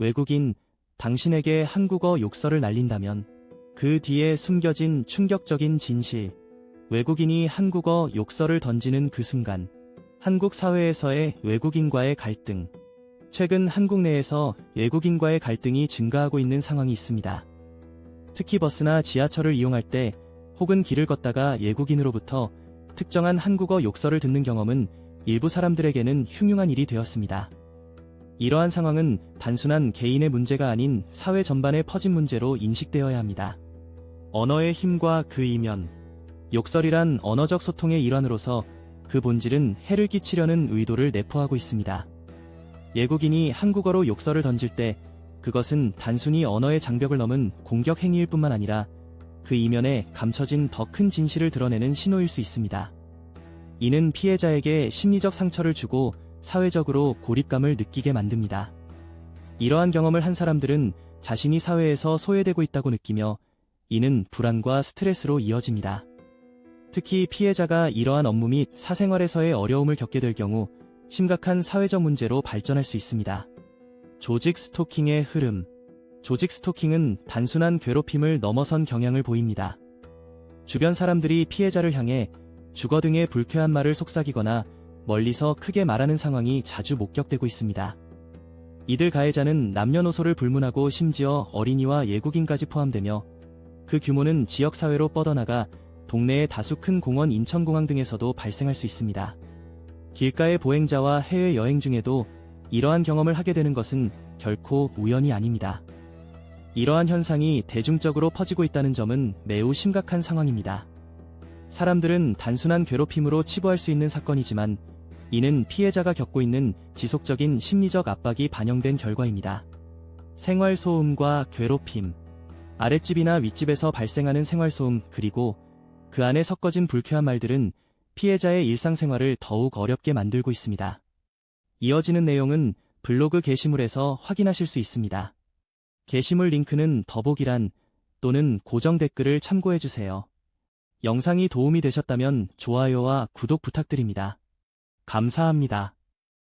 외국인, 당신에게 한국어 욕설을 날린다면 그 뒤에 숨겨진 충격적인 진실, 외국인이 한국어 욕설을 던지는 그 순간, 한국 사회에서의 외국인과의 갈등, 최근 한국 내에서 외국인과의 갈등이 증가하고 있는 상황이 있습니다. 특히 버스나 지하철을 이용할 때 혹은 길을 걷다가 외국인으로부터 특정한 한국어 욕설을 듣는 경험은 일부 사람들에게는 흉흉한 일이 되었습니다. 이러한 상황은 단순한 개인의 문제가 아닌 사회 전반에 퍼진 문제로 인식되어야 합니다. 언어의 힘과 그 이면, 욕설이란 언어적 소통의 일환으로서 그 본질은 해를 끼치려는 의도를 내포하고 있습니다. 예국인이 한국어로 욕설을 던질 때 그것은 단순히 언어의 장벽을 넘은 공격 행위일 뿐만 아니라 그 이면에 감춰진 더 큰 진실을 드러내는 신호일 수 있습니다. 이는 피해자에게 심리적 상처를 주고 사회적으로 고립감을 느끼게 만듭니다. 이러한 경험을 한 사람들은 자신이 사회에서 소외되고 있다고 느끼며 이는 불안과 스트레스로 이어집니다. 특히 피해자가 이러한 업무 및 사생활에서의 어려움을 겪게 될 경우 심각한 사회적 문제로 발전할 수 있습니다. 조직 스토킹의 흐름. 조직 스토킹은 단순한 괴롭힘을 넘어선 경향을 보입니다. 주변 사람들이 피해자를 향해 주거 등의 불쾌한 말을 속삭이거나 멀리서 크게 말하는 상황이 자주 목격되고 있습니다. 이들 가해자는 남녀노소를 불문하고 심지어 어린이와 예국인까지 포함되며 그 규모는 지역사회로 뻗어나가 동네의 다수 큰 공원 인천공항 등에서도 발생할 수 있습니다. 길가의 보행자와 해외 여행 중에도 이러한 경험을 하게 되는 것은 결코 우연이 아닙니다. 이러한 현상이 대중적으로 퍼지고 있다는 점은 매우 심각한 상황입니다. 사람들은 단순한 괴롭힘으로 치부할 수 있는 사건이지만 이는 피해자가 겪고 있는 지속적인 심리적 압박이 반영된 결과입니다. 생활소음과 괴롭힘, 아랫집이나 윗집에서 발생하는 생활소음 그리고 그 안에 섞어진 불쾌한 말들은 피해자의 일상생활을 더욱 어렵게 만들고 있습니다. 이어지는 내용은 블로그 게시물에서 확인하실 수 있습니다. 게시물 링크는 더보기란 또는 고정 댓글을 참고해주세요. 영상이 도움이 되셨다면 좋아요와 구독 부탁드립니다. 감사합니다.